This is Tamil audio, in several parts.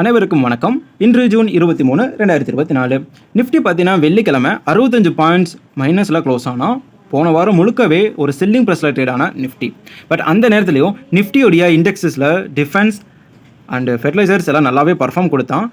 அனைவருக்கும் வணக்கம். இன்று ஜூன் இருபத்தி மூணு ரெண்டாயிரத்தி இருபத்தி நாலு. நிஃப்டி பார்த்தீங்கன்னா வெள்ளிக்கிழமை அறுபத்தஞ்சு பாயிண்ட்ஸ் மைனஸில் க்ளோஸ் ஆனால் போன வாரம் முழுக்கவே ஒரு செல்லிங் ப்ரெஸில் ட்ரேடான நிஃப்டி பட் அந்த நேரத்துலையும் நிஃப்டியோடைய இண்டெக்ஸஸில் டிஃபென்ஸ் அண்டு ஃபெர்டிலைசர்ஸ் எல்லாம் நல்லாவே பர்ஃபார்ம் கொடுத்தான்.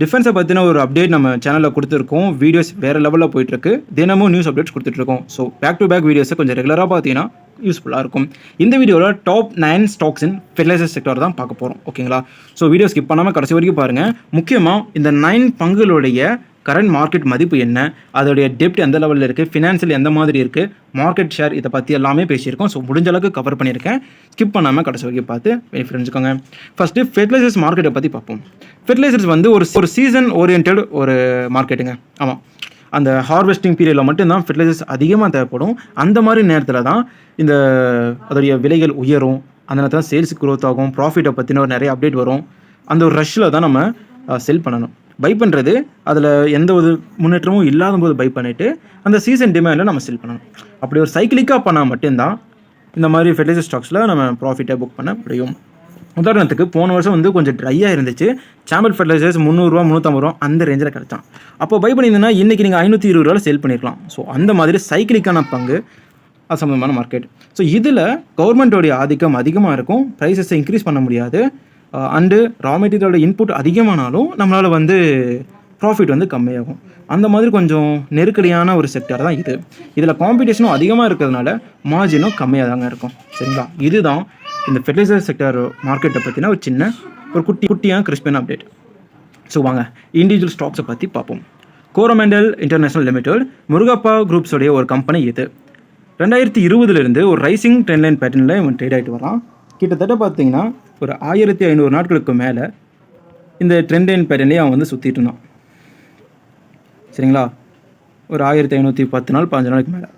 டிஃபென்ஸை பற்றின ஒரு அப்டேட் நம்ம சேனலில் கொடுத்துருக்கோம். வீடியோஸ் வேறு லெவலில் போயிட்டுருக்கு தினமும் நியூஸ் அப்டேட்ஸ் கொடுத்துட்ருக்கோம் ஸோ பேக் டு பேக் வீடியோஸை கொஞ்சம் ரெகுலராக பார்த்தீங்கன்னா யூஸ்ஃபுல்லாக இருக்கும். இந்த வீடியோவில் top nine stocks in fertiliser sector தான் பார்க்க போகிறோம் ஓகேங்களா? ஸோ வீடியோ ஸ்கிப் பண்ணாமல் கடைசி வரைக்கும் பாருங்கள் முக்கியமாக இந்த நைன் பங்குகளுடைய கரண்ட் மார்க்கெட் மதிப்பு என்ன? அதோடைய டெப்ட் எந்த லெவலில் இருக்குது ஃபினான்ஷியல் எந்த மாதிரி இருக்குது மார்க்கெட் ஷேர் இதை பற்றி எல்லாமே பேசியிருக்கோம். ஸோ முடிஞ்ச அளவுக்கு கவர் பண்ணியிருக்கேன். ஸ்கிப் பண்ணாமல் கடைசி வரைக்கும் பார்த்து பெனிஃபிட் தெரிஞ்சுக்கோங்க ஃபஸ்ட்டு ஃபெர்டிலைசர்ஸ் மார்க்கெட்டை பற்றி பார்ப்போம். ஃபெர்டிலைசர்ஸ் வந்து ஒரு ஒரு சீசன் ஓரியன்ட் ஒரு மார்க்கெட்டுங்க ஆமாம் அந்த ஹார்வெஸ்டிங் பீரியடில் மட்டும்தான் ஃபெர்டிலைசர்ஸ் அதிகமாக தேவைப்படும். அந்த மாதிரி நேரத்தில் தான் இந்த அதோடைய விலைகள் உயரும். அந்த நேரத்தில் தான் சேல்ஸ் க்ரோத் ஆகும். ப்ராஃபிட்டை பற்றின ஒரு நிறைய அப்டேட் வரும். அந்த ஒரு ரஷ்ஷில் தான் நம்ம செல் பண்ணணும். பை பண்ணுறது அதில் எந்த ஒரு முன்னேற்றமும் இல்லாத போது பை பண்ணிவிட்டு அந்த சீசன் டிமாண்டில் நம்ம செல் பண்ணணும். அப்படி ஒரு சைக்கிளிக்காக பண்ணால் மட்டும்தான் இந்த மாதிரி ஃபெர்டிலைசர் ஸ்டாக்ஸில் நம்ம ப்ராஃபிட்டை புக் பண்ண முடியும். உதாரணத்துக்கு போன வருஷம் வந்து கொஞ்சம் ட்ரையாக இருந்துச்சு. சாம்பல் ஃபெர்டிலைசர்ஸ் முந்நூறுரூவா முந்நூற்றம்பது ரூபா அந்த ரேஞ்சில் கிடச்சான். அப்போ பை பண்ணியிருந்தீங்கன்னா இன்றைக்கி நீங்கள் ஐநூற்றி இருபது ரூபாவில் சேல் பண்ணிருக்கலாம். ஸோ அந்த மாதிரி சைக்கிளிக்கான பங்கு அது சம்மந்தமான மார்க்கெட் ஸோ இதில் கவர்மெண்ட்டோடைய ஆதிக்கம் அதிகமாக இருக்கும். ப்ரைஸஸை இன்க்ரீஸ் பண்ண முடியாது. அண்டு ரா மெட்டீரியலோட இன்புட் அதிகமானாலும் நம்மளால் வந்து ப்ராஃபிட் வந்து கம்மியாகும். அந்த மாதிரி கொஞ்சம் நெருக்கடியான ஒரு செக்டர் தான் இது. இதில் காம்படிஷனும் அதிகமாக இருக்கிறதுனால மார்ஜினும் கம்மியாக தாங்க இருக்கும். சரிங்களா? இதுதான் இந்த ஃபெர்டிலைசர் செக்டர் மார்க்கெட்டை பற்றினா ஒரு சின்ன ஒரு குட்டி குட்டியான கிறிஸ்பியன் அப்டேட் ஸோ வாங்க இண்டிவிஜுவல் ஸ்டாக்ஸை பற்றி பார்ப்போம் கோரமண்டல் இன்டர்நேஷனல் லிமிடெட் முருகப்பா குரூப்ஸோடைய ஒரு கம்பெனி இது. ரெண்டாயிரத்தி இருபதுலேருந்து ஒரு ரைசிங் ட்ரெண்ட் லைன் பேட்டர்னில் இவன் ட்ரேட் ஆகிட்டு வரான். கிட்டத்தட்ட பார்த்தீங்கன்னா ஒரு ஆயிரத்தி ஐநூறு நாட்களுக்கு மேலே இந்த ட்ரெண்ட் லைன் பேட்டர்ன்லேயே அவன் வந்து சுற்றிட்டு இருந்தான். சரிங்களா? ஒரு ஆயிரத்தி ஐநூற்றி பத்து நாள் பதினஞ்சு நாளைக்கு மேலே.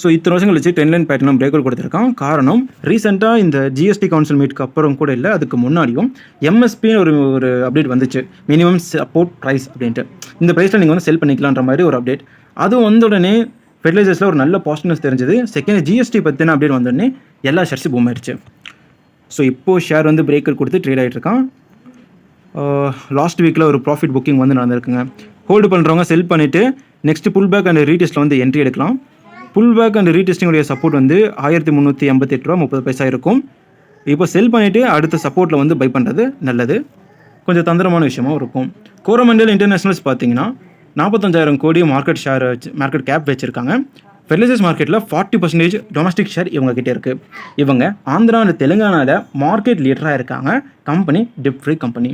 ஸோ இத்தனை வருஷம் கழிச்சு டென் லைன் பேட்டர்னும் பிரேக் அவுட் கொடுத்துருக்கான். காரணம் ரீசெண்டாக இந்த ஜிஎஸ்டி கவுன்சில் மீட்க்கு அப்புறம் கூட இல்லை அதுக்கு முன்னாடியும் எம்எஸ்பின்னு ஒரு ஒரு அப்டேட் வந்துச்சு. மினிமம் சப்போர்ட் ப்ரைஸ் அப்படின்ட்டு. இந்த ப்ரைஸில் நீங்கள் வந்து செல் பண்ணிக்கலான்ற மாதிரி ஒரு அப்டேட் அதுவும் வந்த உடனே ஃபெர்டிலைசர்ஸில் ஒரு நல்ல பாசிட்டிவ்ஸ் தெரிஞ்சது. செகண்ட் ஜிஎஸ்டி பற்றின அப்டேட் வந்தோடனே எல்லா ஷேர்ஸும் பூம் ஆயிடுச்சு. ஸோ இப்போது ஷேர் வந்து பிரேக்கர் கொடுத்து ட்ரேட் ஆகிட்டு இருக்கான். Uh, லாஸ்ட் வீக்கில் ஒரு ப்ராஃபிட் புக்கிங் வந்து நடந்திருக்குங்க. ஹோல்டு பண்ணுறவங்க செல் பண்ணிவிட்டு நெக்ஸ்ட் புல் பேக் அண்ட் ரீடெஸ்ட்டில் வந்து என்ட்ரி எடுக்கலாம். புல் பேக் அண்ட் ரீடெஸ்டிங்குடைய சப்போர்ட் வந்து ஆயிரத்தி முந்நூற்றி எண்பத்தெட்டு ரூபா முப்பது பைசா இருக்கும். இப்போ செல் பண்ணிவிட்டு அடுத்த சப்போர்ட்டில் வந்து பை பண்ணுறது நல்லது. கொஞ்சம் தந்திரமான விஷயமாகவும் இருக்கும். கோரமண்டல் இன்டர்நேஷனல்ஸ் பார்த்தீங்கன்னா நாற்பத்தஞ்சாயிரம் கோடி மார்க்கெட் ஷேர் வச்சு மார்க்கெட் கேப் வச்சுருக்காங்க. ஃபெர்டிலைசர்ஸ் மார்க்கெட்டில் ஃபார்ட்டி பர்சன்டேஜ் டொமஸ்டிக் ஷேர் இவங்ககிட்ட இருக்குது இவங்க ஆந்திரா அண்ட் தெலுங்கானாவில் மார்க்கெட் லீடராக இருக்காங்க. Company debt free company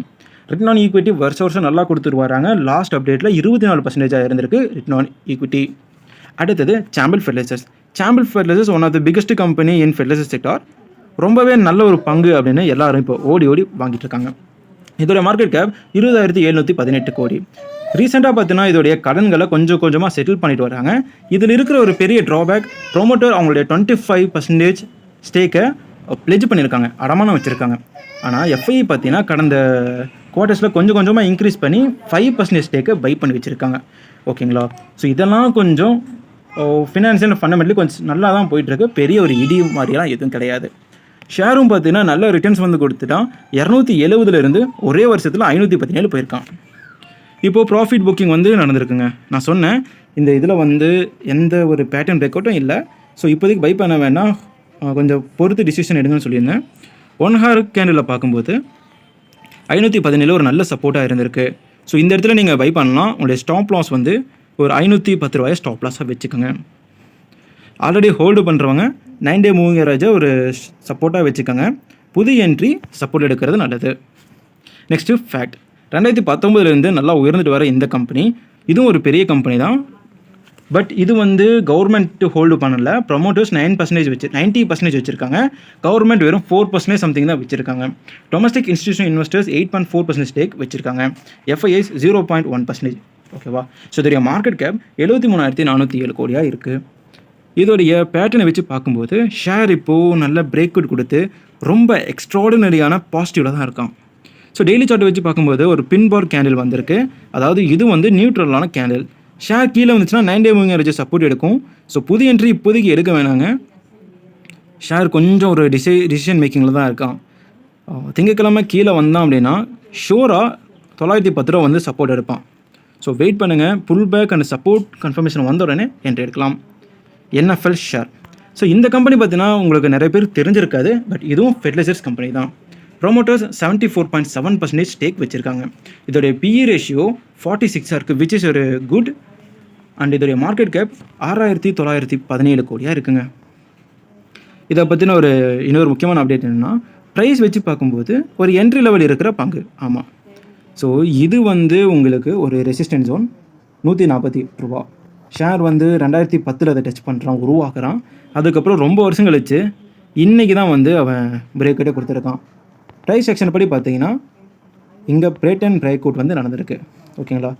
return on equity வருஷம் வருஷம் நல்லா கொடுத்துட்டு வராங்க. லாஸ்ட் அப்டேட்டில் இருபத்தி நாலு பர்சன்டேஜாக இருந்திருக்கு ரிட்டன் ஆன் ஈக்விட்டி அடுத்தது Chambal fertilisers Chambal fertilisers one of the biggest company in fertiliser sector ரொம்பவே நல்ல ஒரு பங்கு அப்படின்னு எல்லாரும் இப்போ ஓடி ஓடி வாங்கிட்டு இருக்காங்க. இதோட மார்க்கெட் கேப் இருபதாயிரத்தி எழுநூற்றி பதினெட்டு கோடி. ரீசெண்டாக பார்த்தீங்கன்னா இதோடைய கடன்களை கொஞ்சம் கொஞ்சமாக செட்டில் பண்ணிட்டு வராங்க. இதில் இருக்கிற ஒரு பெரிய ட்ராபேக் ப்ரோமோட்டர் அவங்களுடைய டுவெண்ட்டி ஃபைவ் பர்சன்டேஜ் ஸ்டேக்கை ப்ளெஜ் பண்ணியிருக்காங்க. அடமானம் வச்சுருக்காங்க. ஆனால் எஃப்ஐ பார்த்தீங்கன்னா கடந்த குவார்ட்டர்ஸில் கொஞ்சம் கொஞ்சமாக இன்க்ரீஸ் பண்ணி ஃபைவ் பர்சன்டேஜ் ஸ்டேக்கை பை பண்ணி வச்சுருக்காங்க. ஓகேங்களா ஸோ இதெல்லாம் கொஞ்சம் ஃபினான்ஷியல் ஃபண்டமெண்டலி கொஞ்சம் நல்லா தான் போயிட்டுருக்கு. பெரிய ஒரு இடி மாதிரியெல்லாம் எதுவும் கிடையாது. ஷேரும் பார்த்தீங்கன்னா நல்ல ரிட்டர்ன்ஸ் வந்து கொடுத்துட்டான். இரநூத்தி எழுபதுலேருந்து ஒரே வருஷத்தில் ஐநூற்றி பதினேழு போயிருக்கான். இப்போது ப்ராஃபிட் புக்கிங் வந்து நடந்திருக்குங்க. நான் சொன்னேன் இந்த இதில் வந்து எந்த ஒரு பேட்டர்ன் பிரேக் அவுட்டும் இல்லை. ஸோ இப்போதைக்கு பை பண்ண வேணாம். கொஞ்சம் பொறுத்து டிசிஷன் எடுங்கன்னு சொல்லியிருந்தேன். ஒன் ஹார் கேண்டில் பார்க்கும்போது ஐநூற்றி பதினேழு ஒரு நல்ல சப்போர்ட்டாக இருந்திருக்கு. ஸோ இந்த இடத்துல நீங்கள் பை பண்ணலாம். உங்களுடைய ஸ்டாப் லாஸ் வந்து ஒரு ஐநூற்றி பத்து ரூபாயை ஸ்டாப் லாஸாக வச்சுக்கோங்க. ஆல்ரெடி ஹோல்டு பண்ணுறவங்க நைன் டே மூவிங் ஏராஜை ஒரு சப்போர்ட்டாக வச்சுக்கோங்க. புது என்ட்ரி சப்போர்ட் எடுக்கிறது நல்லது. நெக்ஸ்ட்டு ஃபேக்ட் ரெண்டாயிரத்தி பத்தொம்பதுலேருந்து நல்லா உயர்ந்துட்டு வர இந்த கம்பெனி இதுவும் ஒரு பெரிய கம்பெனி தான். பட் இது வந்து கவர்மெண்ட் ஹோல்டு பண்ணல. ப்ரொமோட்டர்ஸ் நைன் பர்சன்டேஜ் வச்சு நைன்ட்டி பர்சன்டேஜ் வச்சிருக்காங்க. கவர்மெண்ட் வெறும் ஃபோர் பர்சன்டேஜ் சம்திங் தான் வச்சிருக்காங்க. Domestic institution investors eight point four percentage stake வச்சிருக்காங்க. FIs zero point one percentage ஓகேவா ஸோ இதோடைய மார்க்கெட் கேப் எழுபத்தி மூணாயிரத்தி நானூற்றி ஏழு கோடியாக இருக்குது இதோடைய பேட்டர்னை வச்சு பார்க்கும்போது ஷேர் இப்போது நல்ல பிரேக் அவுட் கொடுத்து ரொம்ப எக்ஸ்ட்ராடினரியான பாசிட்டிவில் தான் இருக்கான் ஸோ டெய்லி சார்ட் வச்சு பார்க்கும்போது ஒரு பின்போர் கேண்டில் வந்திருக்கு. அதாவது இது வந்து நியூட்ரலான கேண்டில் ஷேர் கீழே வந்துச்சுன்னா நைன் டே மூவிங் சப்போர்ட் எடுக்கும். ஸோ புது என்ட்ரி இப்போதைக்கு எடுக்க வேணாங்க. ஷேர் கொஞ்சம் ஒரு டிசை டிசிஷன் மேக்கிங்கில் தான் இருக்கான் திங்கக்கிழமை திங்கட்கிழமை கீழே வந்தான் அப்படின்னா ஷோராக தொள்ளாயிரத்தி பத்து ரூபா வந்து சப்போர்ட் எடுப்பான். ஸோ வெயிட் பண்ணுங்கள் pull back and support confirmation வந்த உடனே என்ட்ரி எடுக்கலாம். என்எஃப்எல் ஷேர் ஸோ இந்த கம்பெனி பார்த்தீங்கன்னா உங்களுக்கு நிறைய பேர் தெரிஞ்சிருக்காது பட் இதுவும் ஃபெர்டிலைசர்ஸ் கம்பெனி தான். Promoters seventy four point seven percentage stake வச்சுருக்காங்க. இதோடைய பிஇ ரேஷியோ ஃபார்ட்டி சிக்ஸாக இருக்குது விச் இஸ் ஒரு குட் அண்ட் இதோடைய மார்க்கெட் கேப் ஆறாயிரத்தி தொள்ளாயிரத்தி பதினேழு கோடியாக இருக்குங்க. இதை பற்றின ஒரு இன்னொரு முக்கியமான அப்டேட் என்னென்னா ப்ரைஸ் வச்சு பார்க்கும்போது ஒரு என்ட்ரி லெவல் இருக்கிற பங்கு. ஆமாம் ஸோ இது வந்து உங்களுக்கு ஒரு ரெசிஸ்டன்ஸ் ஜோன் நூற்றி நாற்பத்தி எட்டு ரூபா. ஷேர் வந்து ரெண்டாயிரத்தி பத்தில் அதை டச் பண்ணுறான் உருவாக்குறான். அதுக்கப்புறம் ரொம்ப வருஷம் கழிச்சு இன்றைக்கி தான் வந்து அவன் பிரேக்கெட்டே கொடுத்துருக்கான். ப்ரைஸ் செக்ஷன் படி பார்த்தீங்கன்னா இங்கே பிரேட் அண்ட் பிரேக் அவுட் வந்து நடந்திருக்கு. ஓகேங்களா?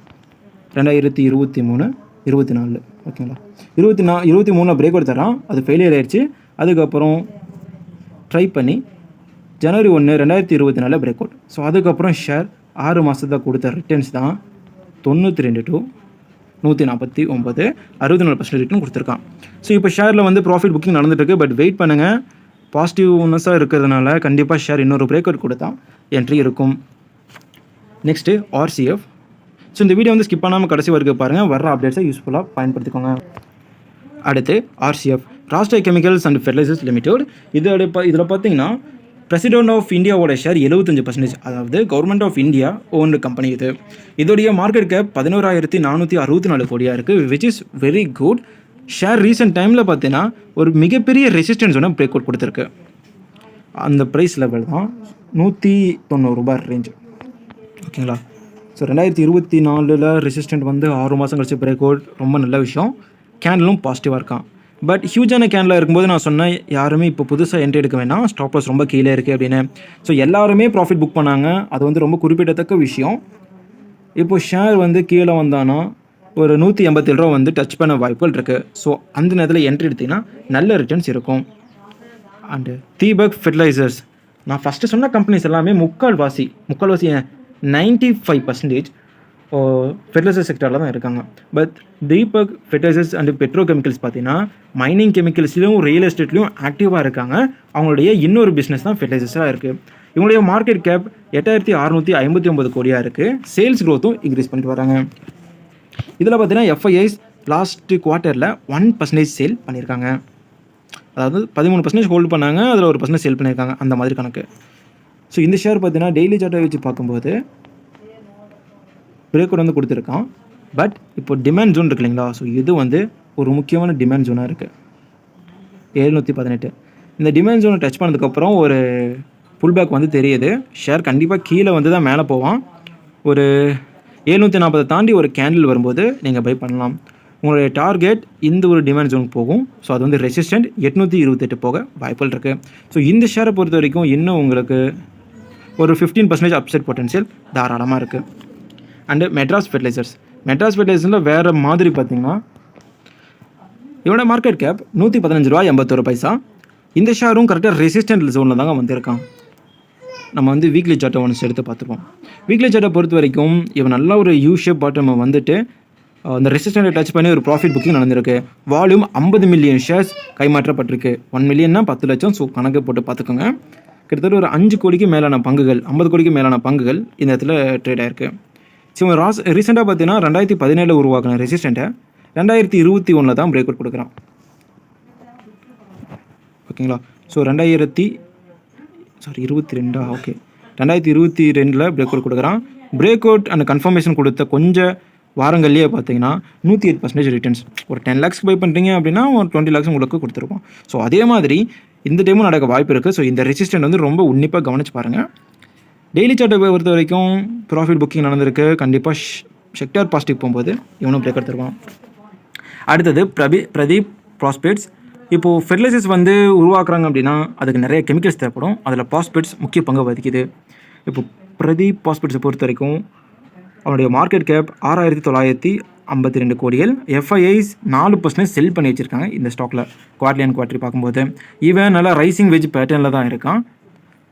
ரெண்டாயிரத்தி இருபத்தி மூணு இருபத்தி நாலு. ஓகேங்களா? இருபத்தி நா இருபத்தி மூணில் பிரேக் அவுட் தரான் அது ஃபெயிலியர் ஆயிடுச்சு. அதுக்கப்புறம் ட்ரை பண்ணி ஜனவரி ஒன்று ரெண்டாயிரத்தி இருபத்தி நாலில் பிரேக் அவுட் ஸோ அதுக்கப்புறம் ஷேர் ஆறு மாதத்தில் கொடுத்த ரிட்டர்ன்ஸ் தான் தொண்ணூற்றி ரெண்டு டு நூற்றி நாற்பத்தி ஒம்பது அறுபத்தி நாலு பர்சன்ட் ரிட்டர்ன் கொடுத்துருக்கான். ஸோ இப்போ ஷேரில் வந்து ப்ராஃபிட் புக்கிங் நடந்துட்டுருக்கு பட் வெயிட் பண்ணுங்கள் பாசிட்டிவ்னஸாக இருக்கிறதுனால கண்டிப்பாக ஷேர் இன்னொரு பிரேக் அவுட் கொடுத்தா என்ட்ரி இருக்கும் நெக்ஸ்ட்டு ஆர்சிஎஃப் ஸோ இந்த வீடியோ வந்து ஸ்கிப் பண்ணாமல் கடைசி வரைக்கும் பாருங்கள் வர்ற அப்டேட்ஸை யூஸ்ஃபுல்லாக பயன்படுத்திக்கோங்க. அடுத்து RCF Rashtriya chemicals and fertilisers limited இதோட இதில் பார்த்தீங்கன்னா பிரசிடென்ட் ஆஃப் இந்தியாவோட ஷேர் எழுபத்தஞ்சு பர்சன்டேஜ் அதாவது government of India owned company இது. இதோடைய மார்க்கெட் கேப் பதினோராயிரத்தி நானூற்றி அறுபத்தி நாலு கோடியாக இருக்குது which is very good share recent டைமில் பார்த்தீங்கன்னா ஒரு மிகப்பெரிய ரெசிஸ்டன்ஸ் ஒன்று பிரேக் அவுட் கொடுத்துருக்கு. அந்த ப்ரைஸ் லெவல் தான் நூற்றி தொண்ணூறுரூபா ரேஞ்ச் ஓகேங்களா ஸோ ரெண்டாயிரத்தி இருபத்தி நாலில் ரெசிஸ்டன்ட் வந்து ஆறு மாதம் கழிச்சு பிரேக் அவுட் ரொம்ப நல்ல விஷயம். கேண்டலும் பாசிட்டிவாக இருக்கான். பட் ஹியூஜான கேனில் இருக்கும்போது நான் சொன்னேன் யாருமே இப்போ புதுசாக என்ட்ரி எடுக்க வேணாம் ஸ்டாப்லஸ் ரொம்ப கீழே இருக்குது அப்படின்னு. ஸோ எல்லாருமே ப்ராஃபிட் புக் பண்ணாங்க. அது வந்து ரொம்ப குறிப்பிடத்தக்க விஷயம். இப்போ ஷேர் வந்து கீழே வந்தானா ஒரு நூற்றி எண்பத்தேழு ரூபா வந்து டச் பண்ண வாய்ப்புகள் இருக்குது ஸோ அந்த நேரத்தில் என்ட்ரி எடுத்திங்கன்னா நல்ல ரிட்டர்ன்ஸ் இருக்கும். அண்டு தீபக் ஃபெர்டிலைசர்ஸ் நான் ஃபஸ்ட்டு சொன்ன கம்பெனிஸ் எல்லாமே முக்கால்வாசி முக்கால்வாசி நைன்ட்டி ஃபைவ் பர்சன்டேஜ் ஃபெர்டிலைசர் செக்டரில் தான் இருக்காங்க. But Deepak fertilisers and petrochemicals பார்த்தீங்கன்னா மைனிங் கெமிக்கல்ஸ்லையும் ரியல் எஸ்டேட்லையும் ஆக்டிவாக இருக்காங்க. அவங்களுடைய இன்னொரு பிஸ்னஸ் தான் ஃபெர்டிலைசர்ஸாக இருக்குது இவங்களுடைய மார்க்கெட் கேப் எட்டாயிரத்தி அறநூற்றி ஐம்பத்தி ஒம்பது கோடியாக இருக்குது சேல்ஸ் க்ரோத்தும் இன்க்ரீஸ் பண்ணிட்டு வராங்க. இதில் பார்த்தீங்கன்னா எஃப்ஐஐஸ் லாஸ்ட் குவார்ட்டரில் ஒன் பர்சன்டேஜ் சேல் பண்ணியிருக்காங்க. அதாவது பதிமூணு பர்சன்டேஜ் ஹோல்டு பண்ணாங்க அதில் ஒரு பர்சன்டேஜ் சேல் பண்ணியிருக்காங்க. அந்த மாதிரி கணக்கு. ஸோ இந்த ஷேர் பார்த்தீங்கன்னா டெய்லி சார்ட்டை வச்சு பார்க்கும்போது பிரேக் வந்து கொடுத்துருக்கான். பட் இப்போ டிமாண்ட் ஜோன் இருக்கு இல்லைங்களா? ஸோ இது வந்து ஒரு முக்கியமான டிமாண்ட் ஜோனாக இருக்குது எழுநூற்றி பதினெட்டு. இந்த டிமாண்ட் ஜோனை டச் பண்ணதுக்கப்புறம் ஒரு புல் பேக் வந்து தெரியுது. ஷேர் கண்டிப்பாக கீழே வந்து தான் மேலே போவான். ஒரு எழுநூற்றி நாற்பதை தாண்டி ஒரு கேண்டில் வரும்போது நீங்கள் பை பண்ணலாம். உங்களுடைய டார்கெட் இந்த ஒரு டிமாண்ட் ஜோனுக்கு போகும். ஸோ அது வந்து ரெசிஸ்டன்ட் எட்நூற்றி இருபத்தெட்டு போக வாய்ப்புகள் இருக்குது ஸோ இந்த ஷேரை பொறுத்த வரைக்கும் இன்னும் உங்களுக்கு ஒரு ஃபிஃப்டீன் பர்சன்டேஜ் அப்செட் பொட்டன்ஷியல் தாராளமாக இருக்குது அண்டு மெட்ராஸ் ஃபெர்டிலைசர்ஸ் மெட்ராஸ் ஃபெர்டிலைசர்ஸில் வேறு மாதிரி பார்த்தீங்கன்னா இவனோட மார்க்கெட் கேப் நூற்றி பதினஞ்சு ரூபா எண்பத்தொரு பைசா. இந்த ஷேரும் கரெக்டாக ரெசிஸ்டன்ட் ஜோனில் தாங்க வந்திருக்கான். நம்ம வந்து வீக்லி சார்ட்டை ஒன்று எடுத்து பார்த்துப்போம். வீக்லி சார்ட்டை பொறுத்த வரைக்கும் இவன் நல்ல ஒரு யூ ஷேப் பாட்டம் வந்துட்டு அந்த ரெசிஸ்டண்ட்டை டச் பண்ணி ஒரு ப்ராஃபிட் புக்கிங் நடந்திருக்கு. வால்யூம் ஐம்பது மில்லியன் ஷேர்ஸ் கைமாற்றப்பட்டிருக்கு. ஒன் மில்லியன்னா பத்து லட்சம் ஸோ கணக்கு போட்டு பார்த்துக்கோங்க. கிட்டத்தட்ட ஒரு அஞ்சு கோடிக்கு மேலான பங்குகள் ஐம்பது கோடிக்கு மேலான பங்குகள் இந்த இடத்துல ட்ரேட் ஆயிருக்கு. ஸோ ராஸ் ரீசெண்டாக பார்த்தீங்கன்னா ரெண்டாயிரத்தி பதினேழில் உருவாக்கின ரெசிஸ்டண்ட்டை ரெண்டாயிரத்தி இருபத்தி ஒன்றில் தான் பிரேக் அவுட் கொடுக்குறான். ஓகேங்களா? ஸோ ரெண்டாயிரத்தி சாரி இருபத்தி ரெண்டா? ஓகே ரெண்டாயிரத்தி இருபத்தி ரெண்டில் பிரேக் அவுட் கொடுக்குறான். பிரேக் அவுட் அண்ட் கன்ஃபர்மேஷன் கொடுத்த கொஞ்சம் வாரங்கள்லேயே பார்த்தீங்கன்னா நூற்றி எயிட் பர்சன்டேஜ் ரிட்டர்ன்ஸ் ஒரு டென் லேக்ஸ் பை பண்ணுறீங்க அப்படின்னா ஒரு டுவெண்ட்டி லேக்ஸ் உங்களுக்கு கொடுத்துருப்போம். ஸோ அதே மாதிரி இந்த டைமும் நடக்க வாய்ப்பு இருக்குது ஸோ இந்த ரெசிஸ்டன்ட் வந்து ரொம்ப உன்னிப்பாக கவனிச்சு பாருங்கள் டெய்லி சார்ட்டை பொறுத்த வரைக்கும் ப்ராஃபிட் புக்கிங் நடந்திருக்கு. கண்டிப்பாக செக்டார் பாசிட்டிவ் போகும்போது இவனும் பிரேக் எடுத்துருவான் அடுத்தது பிரபி பிரதீப் ப்ராஸ்பெக்ட்ஸ் இப்போது ஃபெர்டிலைசர்ஸ் வந்து உருவாக்குறாங்க அப்படின்னா அதுக்கு நிறைய கெமிக்கல்ஸ் தேவைப்படும். அதில் பாஸ்பேட்ஸ் முக்கிய பங்கு வகிக்குது. இப்போ பிரதீப் பாஸ்பேட்ஸை பொறுத்த வரைக்கும் அவனுடைய மார்க்கெட் கேப் ஆறாயிரத்தி தொள்ளாயிரத்தி ஐம்பத்தி ரெண்டு கோடிகள். எஃப்ஐஐஸ் நாலு பர்சன்டேஜ் செல் பண்ணி வச்சுருக்காங்க இந்த ஸ்டாக்கில் குவார்ட்லி அண்ட் குவார்ட்லி பார்க்கும்போது. இவன் நல்லா ரைசிங் வெஜ் பேட்டர்னில் தான் இருக்கான்.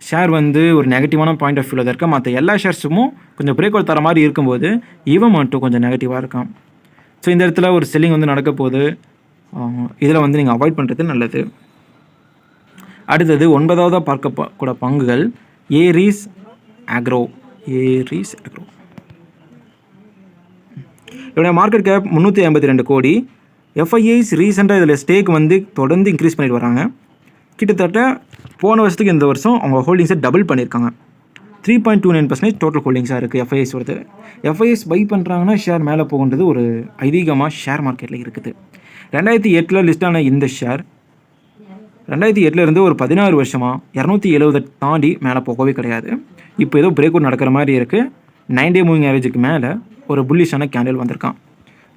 ஷேர் வந்து ஒரு நெகட்டிவான பாயிண்ட் ஆஃப் வியூவில் தான் இருக்கா மற்ற எல்லா ஷேர்ஸும் கொஞ்சம் பிரேக் அவுட் தர மாதிரி இருக்கும்போது இவன் மட்டும் கொஞ்சம் நெகட்டிவாக இருக்கான் ஸோ இந்த இடத்துல ஒரு செல்லிங் வந்து நடக்க போகுது. இதில் வந்து நீங்கள் அவாய்ட் பண்ணுறது நல்லது. அடுத்தது ஒன்பதாவதாக பார்க்க கூட பங்குகள். ஏரிஸ் அக்ரோ ஏரிஸ் அக்ரோ இதோடைய மார்க்கெட் கேப் முந்நூற்றி ஐம்பத்தி ரெண்டு கோடி. எஃப்ஐஐஸ் ரீசெண்டாக இதில் ஸ்டேக் வந்து தொடர்ந்து இன்க்ரீஸ் பண்ணிட்டு வராங்க. கிட்டத்தட்ட போன வருஷத்துக்கு இந்த வருஷம் அவங்க ஹோல்டிங்ஸை டபுள் பண்ணியிருக்காங்க. Three point two nine percentage total ஹோல்டிங்ஸாக இருக்குது எஃப்ஐஎஸ் வருது எஃப்ஐஎஸ் பை பண்ணுறாங்கன்னா ஷேர் மேலே போகின்றது ஒரு ஐதீகமாக ஷேர் மார்க்கெட்டில் இருக்குது. ரெண்டாயிரத்தி எட்டில் லிஸ்ட் ஆன இந்த ஷேர் ரெண்டாயிரத்தி எட்டுல இருந்து ஒரு பதினாறு வருஷமாக இரநூத்தி எழுபதை தாண்டி மேலே போகவே கிடையாது. இப்போ ஏதோ பிரேக் அவுட் நடக்கிற மாதிரி இருக்குது நைன் டே மூவிங் ஆவரேஜுக்கு மேலே ஒரு புல்லிஷான கேண்டில் வந்திருக்கான்.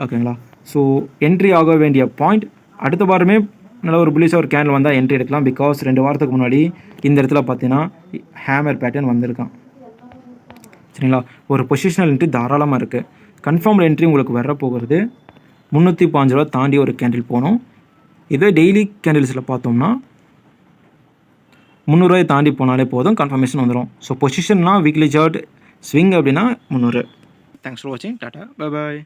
ஓகேங்களா ஸோ என்ட்ரி ஆக வேண்டிய பாயிண்ட் அடுத்த வாரமே நல்ல ஒரு புல்லிஷாக ஒரு கேண்டில் வந்தால் என்ட்ரி எடுக்கலாம். பிகாஸ் ரெண்டு வாரத்துக்கு முன்னாடி இந்த இடத்துல பார்த்தீங்கன்னா ஹேமர் பேட்டர்ன் வந்திருக்கான். சரிங்களா? ஒரு பொசிஷனல் என்ட்ரி தாராளமாக இருக்குது கன்ஃபார்ம்டு என்ட்ரி உங்களுக்கு வர போகிறது முந்நூற்றி பாஞ்சு ரூபா தாண்டி ஒரு கேண்டில் போகணும். இதே டெய்லி கேண்டில்ஸில் பார்த்தோம்னா முந்நூறுவாயை தாண்டி போனாலே போதும் கன்ஃபர்மேஷன் வந்துடும் ஸோ பொசிஷன்னா வீக்லி சார்ட் ஸ்விங் அப்படின்னா முந்நூறு. தேங்க்ஸ் ஃபார் வாட்சிங் டாட்டா பை பாய்